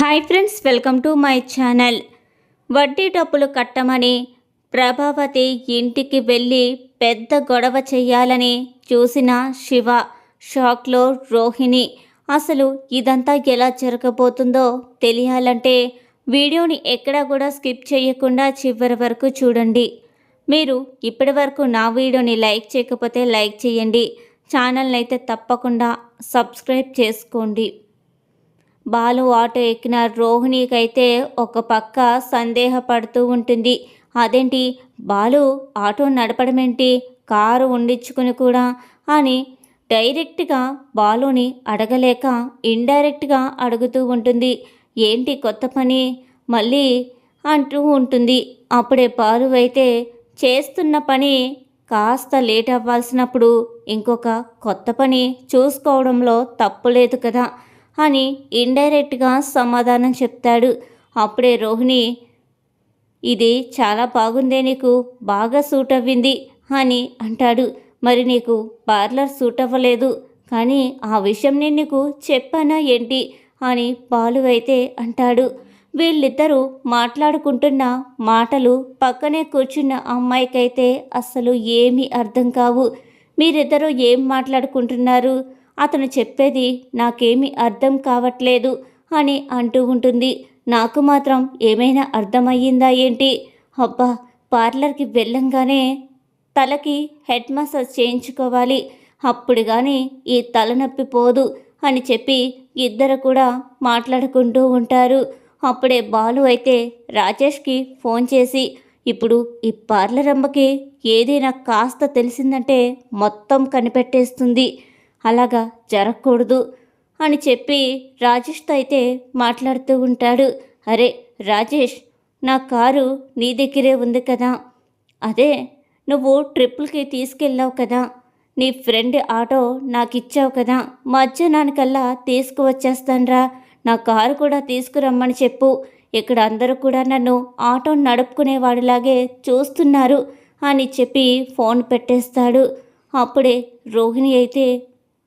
Hi friends welcome to my channel. వడ్డీ డబ్బులు కట్టమని ప్రభావతి ఇంటికి వెళ్ళి పెద్ద గొడవ చేయాలని చూసిన శివ షాక్లో రోహిణి అసలు ఇదంతా ఎలా జరగబోతుందో తెలియాలంటే వీడియోని ఎక్కడా కూడా స్కిప్ చేయకుండా చివరి వరకు చూడండి. మీరు ఇప్పటి వరకు నా వీడియోని లైక్ చేయకపోతే లైక్ చేయండి. ఛానల్ని అయితే తప్పకుండా సబ్స్క్రైబ్ చేసుకోండి. బాలు ఆటో ఎక్కిన రోహిణికైతే ఒక పక్క సందేహపడుతూ ఉంటుంది. అదేంటి? బాలు ఆటో నడపడమేంటి? కారు ఉండించుకుని కూడా అని డైరెక్ట్గా బాలుని అడగలేక ఇండైరెక్ట్గా అడుగుతూ ఉంటుంది. ఏంటి కొత్త పని? మళ్ళీ అంటూ ఉంటుంది. అప్పుడే బాలు అయితే చేస్తున్న పని కాస్త లేట్ అవ్వాల్సినప్పుడు ఇంకొక కొత్త పని చూసుకోవడంలో తప్పు లేదు కదా. అని ఇండైరెక్ట్గా సమాధానం చెప్తాడు. అప్పుడే రోహిణి ఇది చాలా బాగుందే నీకు బాగా సూట్ అవ్వింది అని అంటాడు. మరి నీకు పార్లర్ సూట్ అవ్వలేదు కానీ ఆ విషయం నేను నీకు చెప్పానా ఏంటి? అని బాలు అయితే అంటాడు. వీళ్ళిద్దరూ మాట్లాడుకుంటున్న మాటలు పక్కనే కూర్చున్న అమ్మాయికైతే అస్సలు ఏమీ అర్థం కావు. మీరిద్దరూ ఏం మాట్లాడుకుంటున్నారు? అతను చెప్పేది నాకేమీ అర్థం కావట్లేదు అని అంటూ ఉంటుంది. నాకు మాత్రం ఏమైనా అర్థమయ్యిందా ఏంటి? అబ్బా పార్లర్కి వెళ్ళంగానే తలకి హెడ్ మసాజ్ చేయించుకోవాలి. అప్పుడు కానీ ఈ తలనొప్పి పోదు అని చెప్పి ఇద్దరు కూడా మాట్లాడుకుంటూ ఉంటారు. అప్పుడే బాలు అయితే రాజేష్కి ఫోన్ చేసి ఇప్పుడు ఈ పార్లర్ అమ్మకి ఏదైనా కాస్త తెలిసిందంటే మొత్తం కనిపెట్టేస్తుంది. అలాగా జరగకూడదు అని చెప్పి రాజేష్తో అయితే మాట్లాడుతూ ఉంటాడు. అరే రాజేష్ నా కారు నీ దగ్గరే ఉంది కదా. అదే నువ్వు ట్రిప్పులకి తీసుకెళ్ళావు కదా. నీ ఫ్రెండ్ ఆటో నాకు ఇచ్చావు కదా. మధ్యాహ్నానికల్లా తీసుకువచ్చేస్తానరా. నా కారు కూడా తీసుకురమ్మని చెప్పు. ఇక్కడ అందరూ కూడా నన్ను ఆటో నడుపుకునేవాడిలాగే చూస్తున్నారు అని చెప్పి ఫోన్ పెట్టేస్తాడు. అప్పుడే రోహిణి అయితే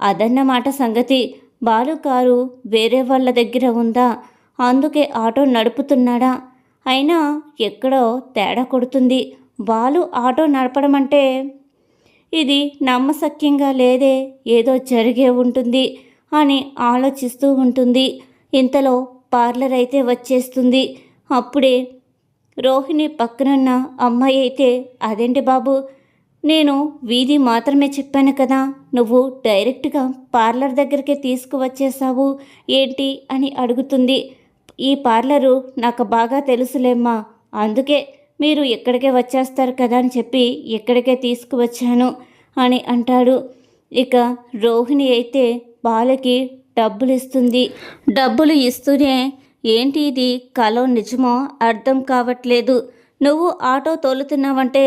అదన్నమాట సంగతి. బాలు కారు వేరే వాళ్ళ దగ్గర ఉందా? అందుకే ఆటో నడుపుతున్నాడా? అయినా ఎక్కడో తేడా కొడుతుంది. బాలు ఆటో నడపడం అంటే ఇది నమ్మశక్యంగా లేదే ఏదో జరిగే ఉంటుంది అని ఆలోచిస్తూ ఉంటుంది. ఇంతలో పార్లర్ అయితే వచ్చేస్తుంది. అప్పుడే రోహిణి పక్కనున్న అమ్మాయి అయితే అదేంటి బాబు నేను వీధి మాత్రమే చెప్పాను కదా నువ్వు డైరెక్ట్గా పార్లర్ దగ్గరికి తీసుకువచ్చేసావు ఏంటి అని అడుగుతుంది. ఈ పార్లరు నాకు బాగా తెలుసులేమ్మా అందుకే మీరు ఎక్కడికే వచ్చేస్తారు కదా అని చెప్పి ఎక్కడికే తీసుకువచ్చాను అని అంటాడు. ఇక రోహిణి అయితే బాలకి డబ్బులు ఇస్తుంది డబ్బులు ఇస్తూనే ఏంటి ఇది? కలో నిజమో? అర్థం కావట్లేదు. నువ్వు ఆటో తోలుతున్నావంటే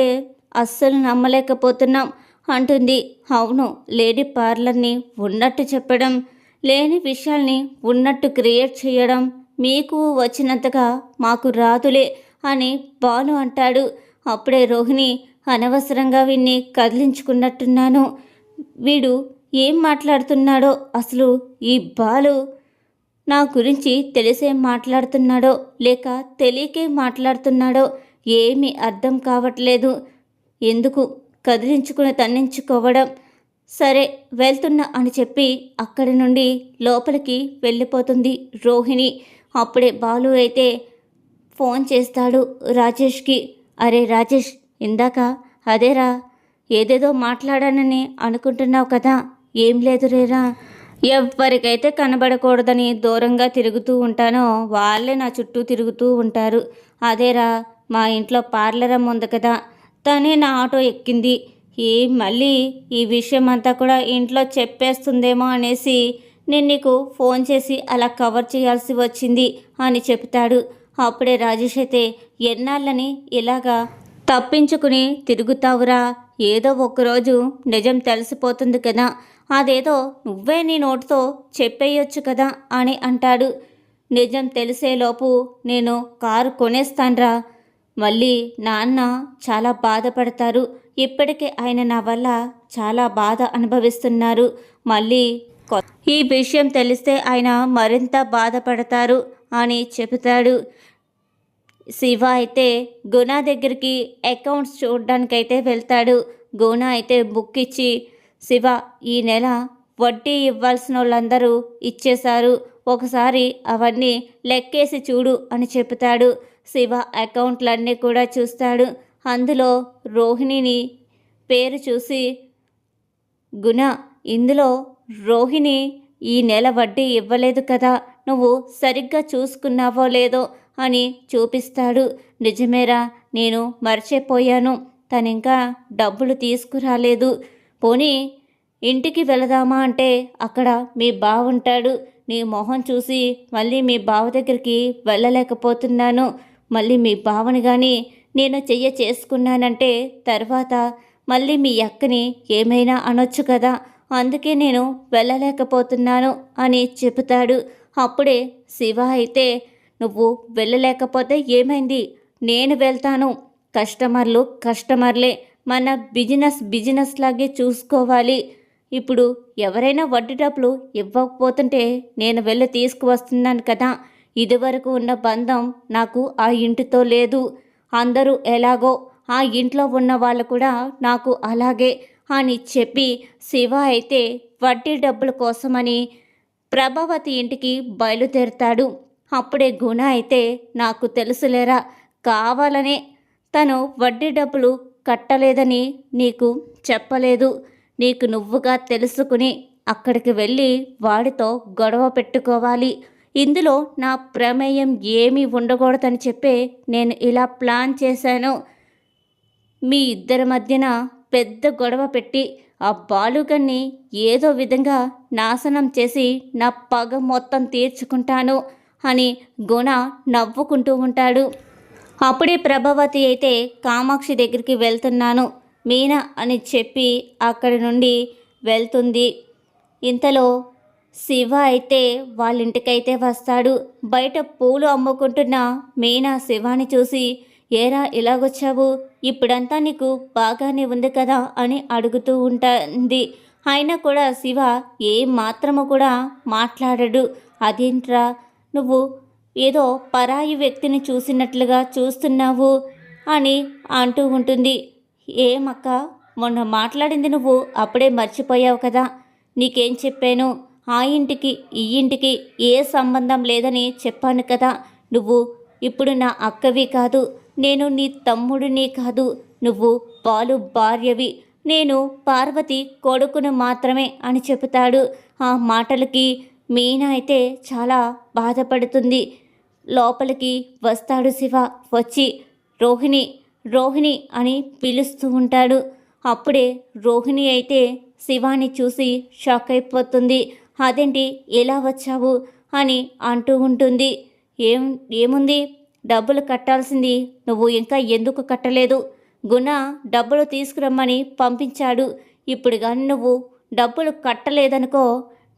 అస్సలు నమ్మలేకపోతున్నాం అంటుంది. అవును లేడీ పార్లర్ని ఉన్నట్టు చెప్పడం లేని విషయాల్ని ఉన్నట్టు క్రియేట్ చేయడం మీకు వచ్చినంతగా మాకు రాదులే అని బాలు అంటాడు. అప్పుడే రోహిణి అనవసరంగా వీణ్ణి కదిలించుకున్నట్టున్నాను. వీడు ఏం మాట్లాడుతున్నాడో అసలు ఈ బాలు నా గురించి తెలిసే మాట్లాడుతున్నాడో లేక తెలియకే మాట్లాడుతున్నాడో ఏమీ అర్థం కావట్లేదు. ఎందుకు కదిలించుకుని తన్నించుకోవడం? సరే వెళ్తున్నా అని చెప్పి అక్కడి నుండి లోపలికి వెళ్ళిపోతుంది రోహిణి. అప్పుడే బాలు అయితే ఫోన్ చేస్తాడు రాజేష్కి. అరే రాజేష్ ఇందాక అదేరా ఏదేదో మాట్లాడానని అనుకుంటున్నావు కదా? ఏం లేదు రేరా ఎవరికైతే కనబడకూడదని దూరంగా తిరుగుతూ ఉంటానో వాళ్ళే నా చుట్టూ తిరుగుతూ ఉంటారు. అదేరా మా ఇంట్లో పార్లర్ ఉంది కదా తనే నా ఆటో ఎక్కింది. ఈ మళ్ళీ ఈ విషయం అంతా కూడా ఇంట్లో చెప్పేస్తుందేమో అనేసి నేను నీకు ఫోన్ చేసి అలా కవర్ చేయాల్సి వచ్చింది అని చెప్తాడు అప్పుడే రాజేష్ అయితే ఎన్నాళ్ళని ఇలాగా తప్పించుకుని తిరుగుతావురా? ఏదో ఒకరోజు నిజం తెలిసిపోతుంది కదా. అదేదో నువ్వే నీ నోటితో చెప్పేయొచ్చు కదా అని అంటాడు. నిజం తెలిసేలోపు నేను కారు కొనేస్తాన్రా. మళ్ళీ నాన్న చాలా బాధపడతారు. ఇప్పటికే ఆయన నా వల్ల చాలా బాధ అనుభవిస్తున్నారు. మళ్ళీ ఈ విషయం తెలిస్తే ఆయన మరింత బాధపడతారు అని చెబుతాడు. శివ అయితే గుణ దగ్గరికి అకౌంట్స్ చూడడానికైతే వెళ్తాడు. గునా అయితే బుక్ ఇచ్చి శివ ఈ నెల వడ్డీ ఇవ్వాల్సిన వాళ్ళందరూ ఇచ్చేశారు. ఒకసారి అవన్నీ లెక్కేసి చూడు అని చెబుతాడు. శివ అకౌంట్లన్నీ కూడా చూస్తాడు. అందులో రోహిణిని పేరు చూసి గుణ ఇందులో రోహిణి ఈ నెల వడ్డీ ఇవ్వలేదు కదా నువ్వు సరిగ్గా చూసుకున్నావో లేదో అని చూపిస్తాడు. నిజమేరా నేను మర్చిపోయాను. తనింకా డబ్బులు తీసుకురాలేదు. పోనీ ఇంటికి వెళదామా అంటే అక్కడ మీ బావుంటాడు నీ మొహం చూసి మళ్ళీ మీ బావ దగ్గరికి వెళ్ళలేకపోతున్నాను. మళ్ళీ మీ భావన కానీ నేను చెయ్య చేసుకున్నానంటే తర్వాత మళ్ళీ మీ అక్కని ఏమైనా అనొచ్చు కదా అందుకే నేను వెళ్ళలేకపోతున్నాను అని చెబుతాడు. అప్పుడే శివ అయితే నువ్వు వెళ్ళలేకపోతే ఏమైంది? నేను వెళ్తాను. కస్టమర్లు కస్టమర్లే. మన బిజినెస్ బిజినెస్ లాగే చూసుకోవాలి. ఇప్పుడు ఎవరైనా వడ్డీ డబ్బులు ఇవ్వకపోతుంటే నేను వెళ్ళి తీసుకువస్తున్నాను కదా ఇదివరకు ఉన్న బంధం నాకు ఆ ఇంటితో లేదు. అందరూ ఎలాగో ఆ ఇంట్లో ఉన్న వాళ్ళు కూడా నాకు అలాగే అని చెప్పి శివ అయితే వడ్డీ డబ్బుల కోసమని ప్రభావతి ఇంటికి బయలుదేరుతాడు. అప్పుడే గుణ అయితే నాకు తెలుసులేరా కావాలనే. తను వడ్డీ డబ్బులు కట్టలేదని నీకు చెప్పలేదు. నీకు నువ్వుగా తెలుసుకుని అక్కడికి వెళ్ళి వాడితో గొడవ పెట్టుకోవాలి. ఇందులో నా ప్రమేయం ఏమీ ఉండకూడదని చెప్పే నేను ఇలా ప్లాన్ చేశాను. మీ ఇద్దరి మధ్యన పెద్ద గొడవ పెట్టి ఆ బాలుగన్ని ఏదో విధంగా నాశనం చేసి నా పగ మొత్తం తీర్చుకుంటాను అని గుణ నవ్వుకుంటూ ఉంటాడు. అప్పుడే ప్రభావతి అయితే కామాక్షి దగ్గరికి వెళ్తున్నాను. మీనా అని చెప్పి అక్కడి నుండి వెళ్తుంది. ఇంతలో శివ అయితే వాళ్ళ ఇంటికైతే వస్తాడు. బయట పూలు అమ్ముకుంటున్న మీనా శివాని చూసి ఏరా ఇలాగొచ్చావు? ఇప్పుడంతా నీకు బాగానే ఉంది కదా? అని అడుగుతూ ఉంటుంది. అయినా కూడా శివ ఏ మాత్రము కూడా మాట్లాడడు. అదేంట్రా నువ్వు ఏదో పరాయి వ్యక్తిని చూసినట్లుగా చూస్తున్నావు అని అంటూ ఉంటుంది. ఏమక్క మొన్న మాట్లాడింది నువ్వు అప్పుడే మర్చిపోయావు కదా. నీకేం చెప్పాను? ఆ ఇంటికి ఈ ఇంటికి ఏ సంబంధం లేదని చెప్పాను కదా. నువ్వు ఇప్పుడు నా అక్కవి కాదు నేను నీ తమ్ముడిని కాదు. నువ్వు బాలు భార్యవి నేను పార్వతి కొడుకును మాత్రమే అని చెబుతాడు. ఆ మాటలకి మీనా అయితే చాలా బాధపడుతుంది. లోపలికి వస్తాడు శివ వచ్చి రోహిణి రోహిణి అని పిలుస్తూ ఉంటాడు. అప్పుడే రోహిణి అయితే శివాని చూసి షాక్ అయిపోతుంది. అదేంటి? ఎలా వచ్చావు? అని అంటూ ఉంటుంది. ఏం ఏముంది? డబ్బులు కట్టాల్సింది. నువ్వు ఇంకా ఎందుకు కట్టలేదు? గుణ డబ్బులు తీసుకురమ్మని పంపించాడు. ఇప్పుడు కానీ నువ్వు డబ్బులు కట్టలేదనుకో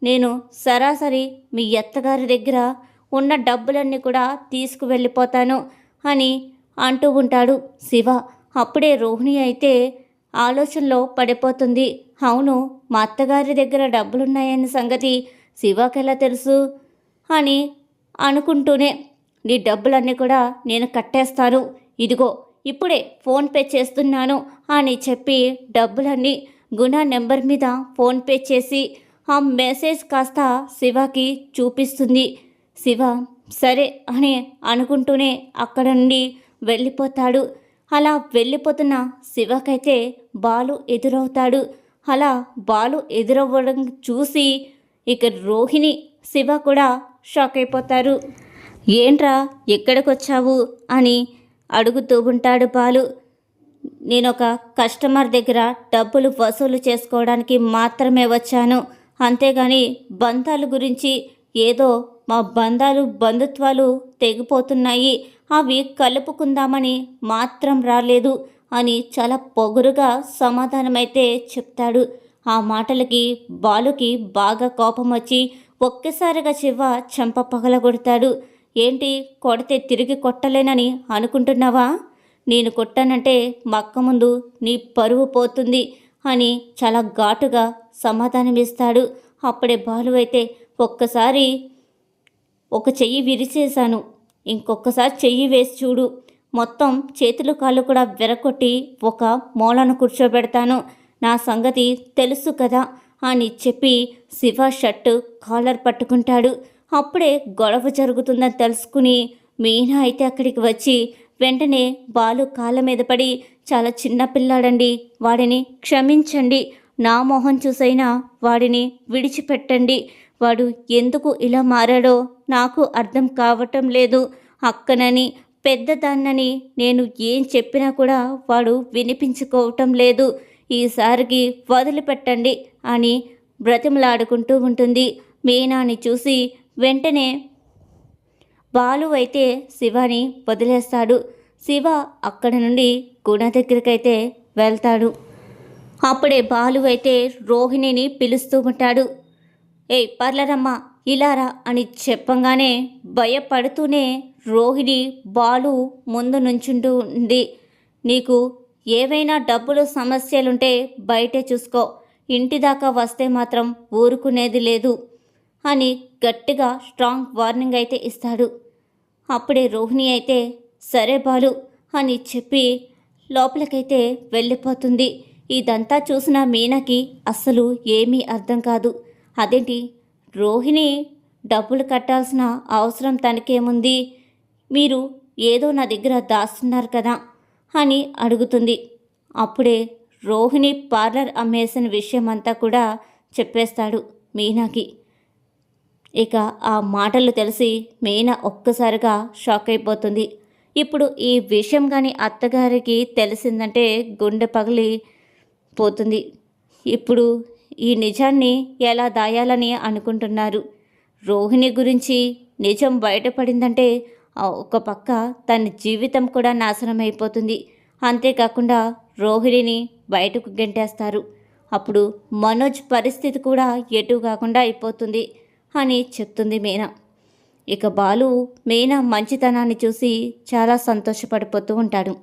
నేను సరాసరి మీ అత్తగారి దగ్గర ఉన్న డబ్బులన్నీ కూడా తీసుకువెళ్ళిపోతాను అని అంటూ ఉంటాడు శివ. అప్పుడే రోహిణి అయితే ఆలోచనలో పడిపోతుంది. అవును మా అత్తగారి దగ్గర డబ్బులున్నాయన్న సంగతి శివాకెలా తెలుసు? అని అనుకుంటూనే నీ డబ్బులన్నీ కూడా నేను కట్టేస్తాను. ఇదిగో ఇప్పుడే ఫోన్పే చేస్తున్నాను అని చెప్పి డబ్బులన్నీ గుణ నెంబర్ మీద ఫోన్పే చేసి ఆ మెసేజ్ కాస్త శివకి చూపిస్తుంది. శివ సరే అని అనుకుంటూనే అక్కడ నుండి వెళ్ళిపోతాడు. అలా వెళ్ళిపోతున్న శివకైతే బాలు ఎదురవుతాడు. అలా బాలు ఎదురవ్వడం చూసి ఇక రోహిణి శివ కూడా షాక్ అయిపోతారు. ఏంట్రా ఎక్కడికొచ్చావు? అని అడుగుతూ ఉంటాడు బాలు. నేను ఒక కస్టమర్ దగ్గర డబ్బులు వసూలు చేసుకోవడానికి మాత్రమే వచ్చాను. అంతేగాని బంధాల గురించి ఏదో మా బంధాలు బంధుత్వాలు తెగిపోతున్నాయి. అవి కలుపుకుందామని మాత్రం రాలేదు అని చాలా పొగురుగా సమాధానమైతే చెప్తాడు. ఆ మాటలకి బాలుకి బాగా కోపం వచ్చి ఒక్కసారిగా శివ చెంప పగలగొడతాడు ఏంటి కొడితే తిరిగి కొట్టలేనని అనుకుంటున్నావా? నేను కొట్టానంటే మక్క ముందు నీ పరువు పోతుంది అని చాలా ఘాటుగా సమాధానమిస్తాడు. అప్పుడే బాలు అయితే ఒక్కసారి ఒక చెయ్యి విరిచేశాను ఇంకొకసారి చెయ్యి వేసి చూడు. మొత్తం చేతులు కాళ్ళు కూడా విరగొట్టి ఒక మూలను కూర్చోబెడతాను. నా సంగతి తెలుసు కదా అని చెప్పి శివ షర్టు కాలర్ పట్టుకుంటాడు. అప్పుడే గొడవ జరుగుతుందని తెలుసుకుని మీనా అయితే అక్కడికి వచ్చి వెంటనే బాలు కాళ్ళ మీద పడి చాలా చిన్న పిల్లాడండి వాడిని క్షమించండి. నా మొహం చూసైనా వాడిని విడిచిపెట్టండి. వాడు ఎందుకు ఇలా మారాడో నాకు అర్థం కావటం లేదు. అక్కనని పెద్దదాన్నని నేను ఏం చెప్పినా కూడా వాడు వినిపించుకోవటం లేదు. ఈసారికి వదిలిపెట్టండి అని బ్రతిమలాడుకుంటూ ఉంటుంది. మీనాని చూసి వెంటనే బాలు అయితే శివని వదిలేస్తాడు. శివ అక్కడ నుండి గుణ దగ్గరికైతే వెళ్తాడు. అప్పుడే బాలు అయితే రోహిణిని పిలుస్తూ ఉంటాడు. ఏయ్ పర్లరమ్మా ఇలారా అని చెప్పంగానే భయపడుతూనే రోహిణి బాలు ముందు నుంచుంటూ ఉంది. నీకు ఏవైనా డబ్బులు సమస్యలుంటే బయటే చూసుకో. ఇంటి దాకా వస్తే మాత్రం ఊరుకునేది లేదు అని గట్టిగా స్ట్రాంగ్ వార్నింగ్ అయితే ఇస్తాడు. అప్పుడే రోహిణి అయితే సరే బాలు అని చెప్పి లోపలికైతే వెళ్ళిపోతుంది. ఇదంతా చూసిన మీనాకి అస్సలు ఏమీ అర్థం కాదు. అదేంటి రోహిణి డబ్బులు కట్టాల్సిన అవసరం తనకేముంది? మీరు ఏదో నా దగ్గర దాస్తున్నారు కదా అని అడుగుతుంది. అప్పుడే రోహిణి పార్లర్ అమ్మేసిన విషయం అంతా కూడా చెప్పేస్తాడు మీనాకి. ఇక ఆ మాటలు తెలిసి మీనా ఒక్కసారిగా షాక్ అయిపోతుంది ఇప్పుడు ఈ విషయం కానీ అత్తగారికి తెలిసిందంటే గుండె పగిలి పోతుంది. ఇప్పుడు ఈ నిజాన్ని ఎలా దాయాలని అనుకుంటున్నారు? రోహిణి గురించి నిజం బయటపడిందంటే ఒక పక్క తన జీవితం కూడా నాశనం అయిపోతుంది అంతేకాకుండా రోహిణిని బయటకు గెంటేస్తారు. అప్పుడు మనోజ్ పరిస్థితి కూడా ఎటు కాకుండా అయిపోతుంది అని చెప్తుంది మీనా. ఇక బాలు మీనా మంచితనాన్ని చూసి చాలా సంతోషపడిపోతూ ఉంటాడు.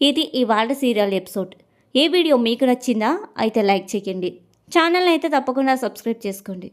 ఇది ఇవాళ సీరియల్ ఎపిసోడ్. ఈ వీడియో మీకు నచ్చిందా? అయితే లైక్ చేయండి. ఛానల్ని అయితే తప్పకుండా సబ్స్క్రైబ్ చేసుకోండి.